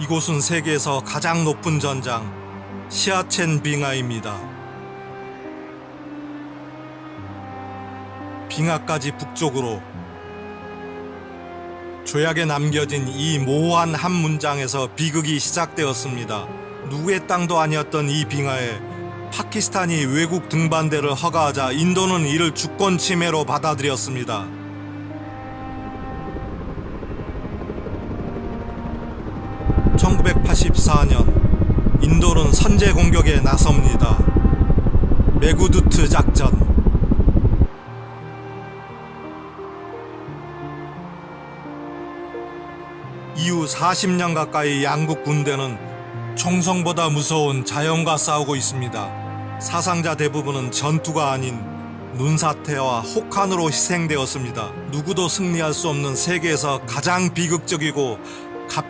이곳은 세계에서 가장 높은 전장 시아첸 빙하입니다. 빙하까지 북쪽으로 조약에 남겨진 이 모호한 한 문장에서 비극이 시작되었습니다. 누구의 땅도 아니었던 이 빙하에 파키스탄이 외국 등반대를 허가하자 인도는 이를 주권 침해로 받아들였습니다. (1984년) 인도는 선제 공격에 나섭니다. 메구두트 작전 이후 40년 가까이 양국 군대는 총성보다 무서운 자연과 싸우고 있습니다. 사상자 대부분은 전투가 아닌 눈사태와 혹한으로 희생되었습니다. 누구도 승리할 수 없는 세계에서 가장 비극적이고